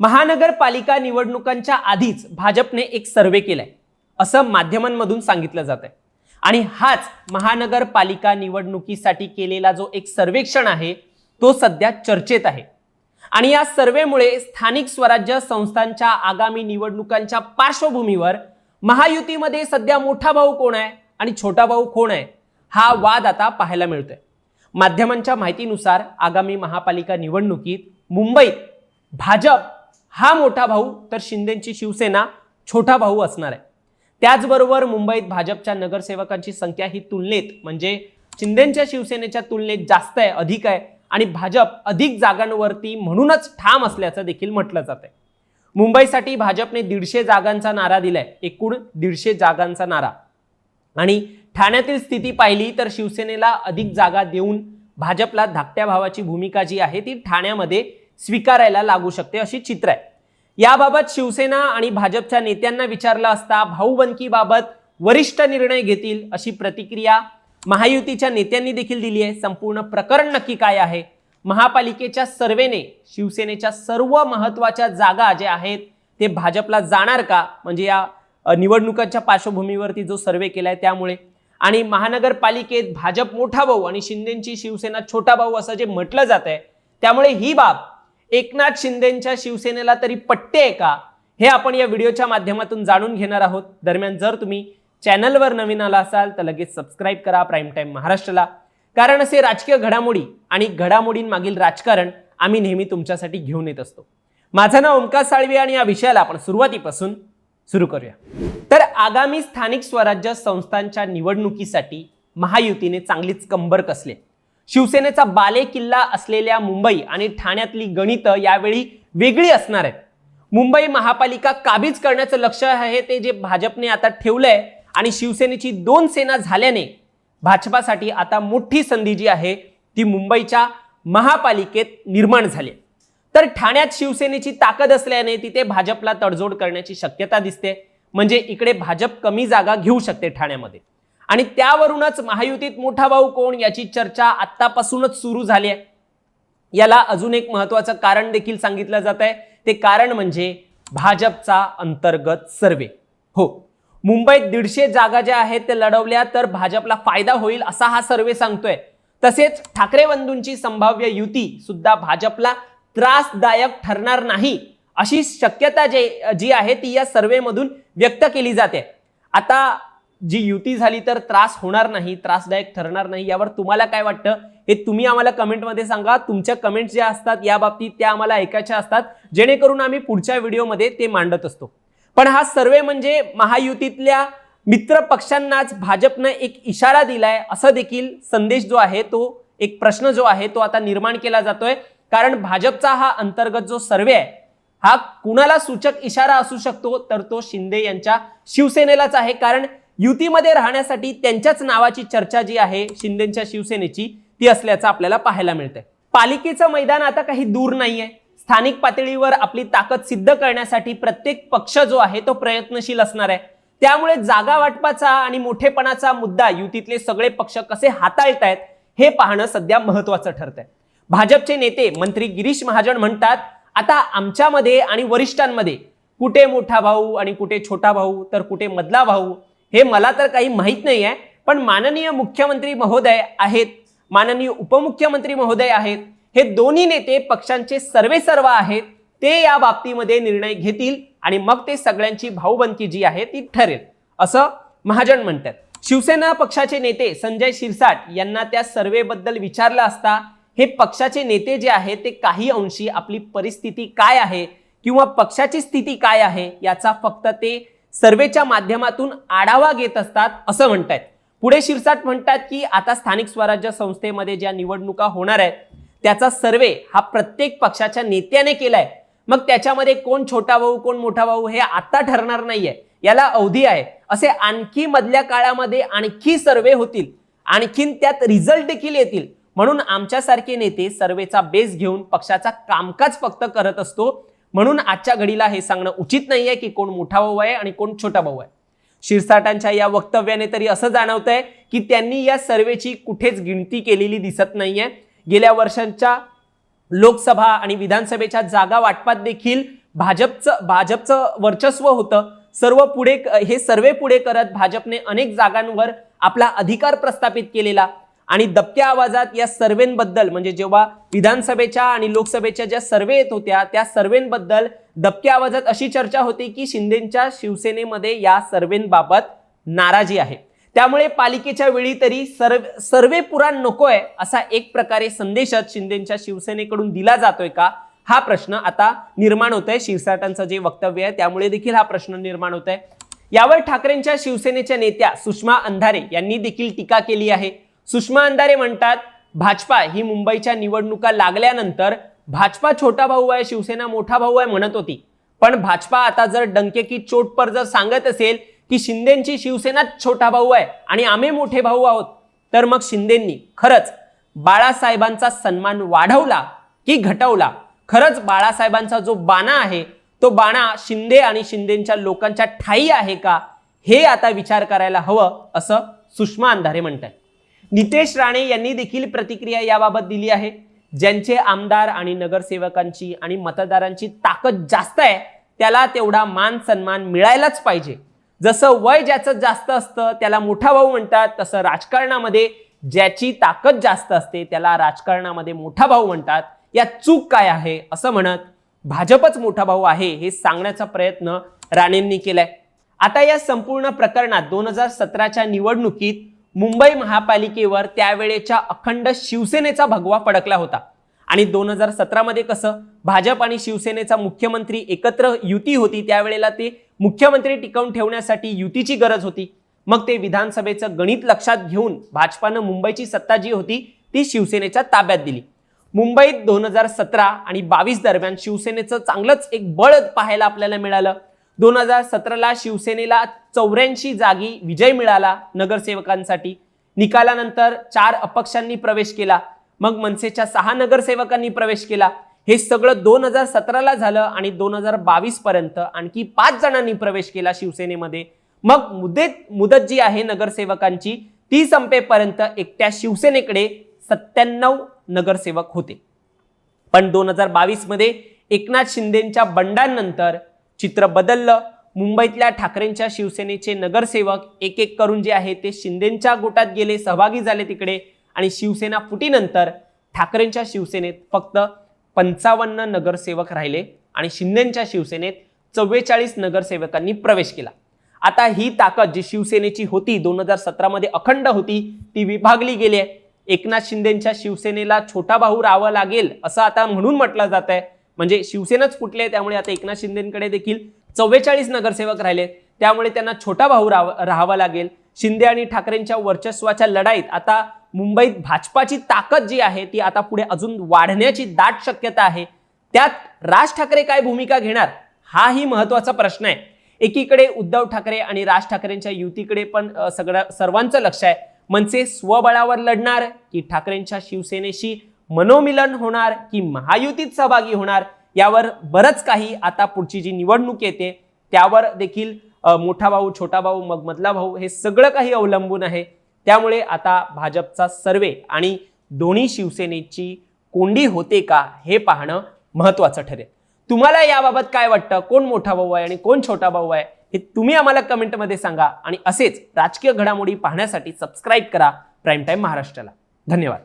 महानगरपालिका निवडणुकांच्या आधीच भाजपने एक सर्वे केलाय. असं माध्यमांमधून सांगितलं जात आहे आणि हाच महानगरपालिका निवडणुकीसाठी केलेला जो एक सर्वेक्षण आहे तो सध्या चर्चेत आहे. आणि या सर्वेमुळे स्थानिक स्वराज्य संस्थांच्या आगामी निवडणुकांच्या पार्श्वभूमीवर महायुतीमध्ये सध्या मोठा भाऊ कोण आहे आणि छोटा भाऊ कोण आहे हा वाद आता पाहायला मिळतोय. माध्यमांच्या माहितीनुसार आगामी महापालिका निवडणुकीत मुंबईत भाजप हा मोठा भाऊ तर शिंदेची शिवसेना छोटा भाऊ असणार आहे. त्याचबरोबर मुंबईत भाजपच्या नगरसेवकांची संख्या ही तुलनेत म्हणजे शिंदेच्या शिवसेनेच्या तुलनेत जास्त आहे अधिक आहे आणि भाजप अधिक जागांवरती म्हणूनच ठाम असल्याचं देखील म्हटलं जात आहे. मुंबईसाठी भाजपने दीडशे जागांचा नारा दिलाय एकूण दीडशे जागांचा नारा. आणि ठाण्यातील स्थिती पाहिली तर शिवसेनेला अधिक जागा देऊन भाजपला धाकट्या भावाची भूमिका जी आहे ती ठाण्यामध्ये स्वीकारायला लागू शकते अशी चित्र आहे. याबाबत शिवसेना आणि भाजपच्या नेत्यांना विचारलं असता भाऊबंदकीबाबत वरिष्ठ निर्णय घेतील अशी प्रतिक्रिया महायुतीच्या नेत्यांनी देखील दिली आहे. संपूर्ण प्रकरण नक्की काय आहे? महापालिकेच्या सर्वेने शिवसेनेच्या सर्व महत्त्वाच्या जागा ज्या आहेत ते भाजपला जाणार का? म्हणजे या निवडणुकांच्या पार्श्वभूमीवरती जो सर्वे केलाय त्यामुळे. आणि महानगरपालिकेत भाजप मोठा भाऊ आणि शिंदेची शिवसेना छोटा भाऊ असं जे म्हटलं जात आहे त्यामुळे ही बाब एकनाथ शिंदेच्या शिवसेनेला तरी पट्टे आहे का? हे आपण या व्हिडिओच्या माध्यमातून जाणून घेणार आहोत. दरम्यान जर तुम्ही चॅनलवर नवीन आला असाल तर लगेच सबस्क्राईब करा प्राईम टाईम महाराष्ट्राला. कारण असे राजकीय घडामोडी आणि घडामोडींमागील राजकारण आम्ही नेहमी तुमच्यासाठी घेऊन येत असतो. माझं नाव ओमकार साळवी आणि या विषयाला आपण सुरुवातीपासून सुरू करूया. तर आगामी स्थानिक स्वराज्य संस्थांच्या निवडणुकीसाठी महायुतीने चांगलीच कंबर कसले शिवसेनेचा बाले किल्ला असलेल्या मुंबई आणि ठाण्यातली गणितं यावेळी वेगळी असणार आहेत मुंबई महापालिका काबीज करण्याचं लक्ष आहे ते जे भाजपने आता ठेवलंय आणि शिवसेनेची दोन सेना झाल्याने भाजपासाठी आता मोठी संधी जी आहे ती मुंबईच्या महापालिकेत निर्माण झाली तर ठाण्यात शिवसेनेची ताकद असल्याने तिथे भाजपला तडजोड करण्याची शक्यता दिसते. म्हणजे इकडे भाजप कमी जागा घेऊ शकते ठाण्यामध्ये. आणि त्यावरूनच महायुतीत मोठा भाऊ कोण याची चर्चा आत्तापासूनच सुरू झाली आहे. याला अजून एक महत्वाचं कारण देखील सांगितलं जात आहे. ते कारण म्हणजे भाजपचा अंतर्गत सर्वे. हो मुंबईत दीडशे जागा ज्या आहेत ते लढवल्या तर भाजपला फायदा होईल असा हा सर्वे सांगतोय. तसेच ठाकरे बंधूंची संभाव्य युती सुद्धा भाजपला त्रासदायक ठरणार नाही अशी शक्यता जे जी आहे ती या सर्वेमधून व्यक्त केली जाते. आता जी युती झाली तर त्रास होणार नाही त्रासदायक ठरणार नाही यावर तुम्हाला काय वाटतं? हे तुम्ही आम्हाला कमेंटमध्ये सांगा. तुमच्या कमेंट्स ज्या असतात या बाबतीत त्या आम्हाला ऐकायच्या असतात. जेणेकरून आम्ही पुढच्या व्हिडिओमध्ये ते मांडत असतो. पण हा सर्वे म्हणजे महायुतीतल्या मित्र पक्षांनाच भाजपनं एक इशारा दिलाय असं देखील संदेश जो आहे तो एक प्रश्न जो आहे तो आता निर्माण केला जातोय. कारण भाजपचा हा अंतर्गत जो सर्वे आहे हा कुणाला सूचक इशारा असू शकतो तर तो शिंदे यांच्या शिवसेनेलाच आहे. कारण युतीमध्ये राहण्यासाठी त्यांच्याच नावाची चर्चा जी आहे शिंदेच्या शिवसेनेची ती असल्याचं आपल्याला पाहायला मिळतंय. पालिकेचं मैदान आता काही दूर नाहीये. स्थानिक पातळीवर आपली ताकद सिद्ध करण्यासाठी प्रत्येक पक्ष जो आहे तो प्रयत्नशील असणार आहे. त्यामुळे जागा वाटपाचा आणि मोठेपणाचा मुद्दा युतीतले सगळे पक्ष कसे हाताळतायत हे पाहणं सध्या महत्वाचं ठरतंय. भाजपचे नेते मंत्री गिरीश महाजन म्हणतात आता आमच्यामध्ये आणि वरिष्ठांमध्ये कुठे मोठा भाऊ आणि कुठे छोटा भाऊ तर कुठे मधला भाऊ हे मला तर काही माहीत नाही आहे पण माननीय मुख्यमंत्री महोदय आहेत माननीय उपमुख्यमंत्री महोदय आहेत हे दोन्ही नेते पक्षांचे सर्वे सर्व आहेत ते या बाबतीमध्ये निर्णय घेतील आणि मग ते सगळ्यांची भाऊबंदकी जी आहे ती ठरेल. असं महाजन म्हणतात. शिवसेना पक्षाचे नेते संजय शिरसाट यांना त्या सर्वेबद्दल विचारलं असता हे पक्षाचे नेते जे आहेत ते काही अंशी आपली परिस्थिती काय आहे किंवा पक्षाची स्थिती काय आहे याचा फक्त ते सर्वेच्या माध्यमातून आढावा घेत असतात असं म्हणतायत. पुढे शिरसाट म्हणतात की आता स्थानिक स्वराज्य संस्थेमध्ये ज्या निवडणुका होणार आहेत त्याचा सर्वे हा प्रत्येक पक्षाच्या नेत्याने केलाय. मग त्याच्यामध्ये कोण छोटा भाऊ कोण मोठा भाऊ हे आता ठरणार नाहीये. याला अवधी आहे. असे आणखी मधल्या काळामध्ये आणखी सर्वे होतील. आणखीन त्यात रिझल्ट देखील येतील. म्हणून आमच्यासारखे नेते सर्वेचा बेस घेऊन पक्षाचा कामकाज फक्त करत असतो. म्हणून आजच्या घडीला हे सांगणं उचित नाहीये की कोण मोठा भाऊ आहे आणि कोण छोटा भाऊ आहे. शिरसाटांच्या या वक्तव्याने तरी असं जाणवतंय की त्यांनी या सर्वेची कुठेच गिणती केलेली दिसत नाहीये. गेल्या वर्षांच्या लोकसभा आणि विधानसभेच्या जागा वाटपात देखील भाजपचं भाजपचं वर्चस्व होतं. सर्व पुढे हे सर्वे पुढे करत भाजपने अनेक जागांवर आपला अधिकार प्रस्थापित केलेला. आणि दबक्या आवाजात या सर्वेंबद्दल म्हणजे जेव्हा विधानसभेच्या आणि लोकसभेच्या ज्या सर्वे येत होत्या त्या सर्वेंबद्दल दबक्या आवाजात अशी चर्चा होती की शिंदेच्या शिवसेनेमध्ये या सर्वेंबाबत नाराजी आहे. त्यामुळे पालिकेच्या वेळी तरी सर्व सर्वे पुराण नकोय असा एक प्रकारे संदेशच शिंदेच्या शिवसेनेकडून दिला जातोय का? हा प्रश्न आता निर्माण होत आहे शिरसाटांचं जे वक्तव्य आहे त्यामुळे देखील हा प्रश्न निर्माण होत आहे यावर ठाकरेंच्या शिवसेनेच्या नेत्या सुषमा अंधारे यांनी देखील टीका केली आहे. सुषमा अंधारे म्हणतात भाजपा ही मुंबईच्या निवडणुका लागल्यानंतर भाजपा छोटा भाऊ आहे शिवसेना मोठा भाऊ आहे म्हणत होती. पण भाजपा आता जर डंके की चोट पर जर सांगत असेल की शिंदेची शिवसेनाच छोटा भाऊ आहे आणि आम्ही मोठे भाऊ आहोत तर मग शिंदेंनी खरंच बाळासाहेबांचा सन्मान वाढवला की घटवला? खरंच बाळासाहेबांचा जो बाणा आहे तो बाणा शिंदे आणि शिंदेच्या लोकांच्या ठाई आहे का? हे आता विचार करायला हवं असं सुषमा अंधारे म्हणतात नितेश राणे यांनी देखील प्रतिक्रिया याबाबत दिली आहे. ज्यांचे आमदार आणि नगरसेवकांची आणि मतदारांची ताकद जास्त आहे त्याला तेवढा मान सन्मान मिळायलाच पाहिजे. जसं वय ज्याचं जास्त असतं त्याला मोठा भाऊ म्हणतात तसं राजकारणामध्ये ज्याची ताकद जास्त असते त्याला राजकारणामध्ये मोठा भाऊ म्हणतात. या चूक काय आहे असं म्हणत भाजपच मोठा भाऊ आहे हे सांगण्याचा प्रयत्न राणेंनी केलाय. आता या संपूर्ण प्रकरणात दोन हजार सतराच्या निवडणुकीत मुंबई महापालिकेवर त्यावेळेच्या अखंड शिवसेनेचा भगवा फडकला होता. आणि दोन हजार सतरामध्ये कसं भाजप आणि शिवसेनेचा मुख्यमंत्री एकत्र युती होती त्यावेळेला ते मुख्यमंत्री टिकवून ठेवण्यासाठी युतीची गरज होती. मग ते विधानसभेचं गणित लक्षात घेऊन भाजपानं मुंबईची सत्ता जी होती ती शिवसेनेच्या ताब्यात दिली. मुंबईत दोन हजार सतरा आणि बावीस दरम्यान शिवसेनेचं चांगलंच एक बळ पाहायला आपल्याला मिळालं. दोन हजार सतराला शिवसेनेला चौऱ्याऐंशी जागी विजय मिळाला नगरसेवकांसाठी. निकालानंतर चार अपक्षांनी प्रवेश केला. मग मनसेच्या सहा नगरसेवकांनी प्रवेश केला. हे सगळं दोन हजार सतराला झालं आणि दोन हजार बावीस पर्यंत आणखी पाच जणांनी प्रवेश केला शिवसेनेमध्ये. मग मुदत मुदत जी आहे नगरसेवकांची ती संपेपर्यंत एकट्या शिवसेनेकडे सत्त्याण्णव नगरसेवक होते. पण दोन हजार बावीसमध्ये एकनाथ शिंदेच्या बंडांनंतर चित्र बदललं. मुंबईतल्या ठाकरेंच्या शिवसेनेचे नगरसेवक एक एक करून जे आहे ते शिंदेच्या गोटात गेले सहभागी झाले तिकडे. आणि शिवसेना फुटीनंतर ठाकरेंच्या शिवसेनेत फक्त पंचावन्न नगरसेवक राहिले आणि शिंदेच्या शिवसेनेत चव्वेचाळीस नगरसेवकांनी प्रवेश केला. आता ही ताकद जी शिवसेनेची होती दोन हजार सतरामध्ये अखंड होती ती विभागली गेली आहे. एकनाथ शिंदेच्या शिवसेनेला छोटा भाऊ राहावं लागेल असं आता म्हणून म्हटलं जात आहे म्हणजे शिवसेनाच फुटले त्यामुळे आता एकनाथ शिंदेकडे देखील चव्वेचाळीस नगरसेवक राहिले. त्यामुळे त्यांना छोटा भाऊ राह राहावा लागेल. शिंदे आणि ठाकरेंच्या वर्चस्वाच्या लढाईत आता मुंबईत भाजपाची ताकद जी आहे ती आता पुढे अजून वाढण्याची दाट शक्यता आहे. त्यात राज ठाकरे काय भूमिका घेणार हाही महत्त्वाचा प्रश्न आहे. एकीकडे उद्धव ठाकरे आणि राज ठाकरेंच्या युतीकडे पण सगळं सर्वांचं लक्ष आहे. मनसे स्वबळावर लढणार की ठाकरेंच्या शिवसेनेशी मनोमिलन होणार की महायुतीत सहभागी होणार यावर बरंच काही आता पुढची जी निवडणूक येते त्यावर देखील मोठा भाऊ छोटा भाऊ मग मधला भाऊ हे सगळं काही अवलंबून आहे. त्यामुळे आता भाजपचा सर्वे आणि दोन्ही शिवसेनेची कोंडी होते का हे पाहणं महत्वाचं ठरेल. तुम्हाला याबाबत काय वाटतं? कोण मोठा भाऊ आहे आणि कोण छोटा भाऊ आहे? हे तुम्ही आम्हाला कमेंटमध्ये सांगा आणि असेच राजकीय घडामोडी पाहण्यासाठी सबस्क्राईब करा. प्राईम टाईम महाराष्ट्राला. धन्यवाद.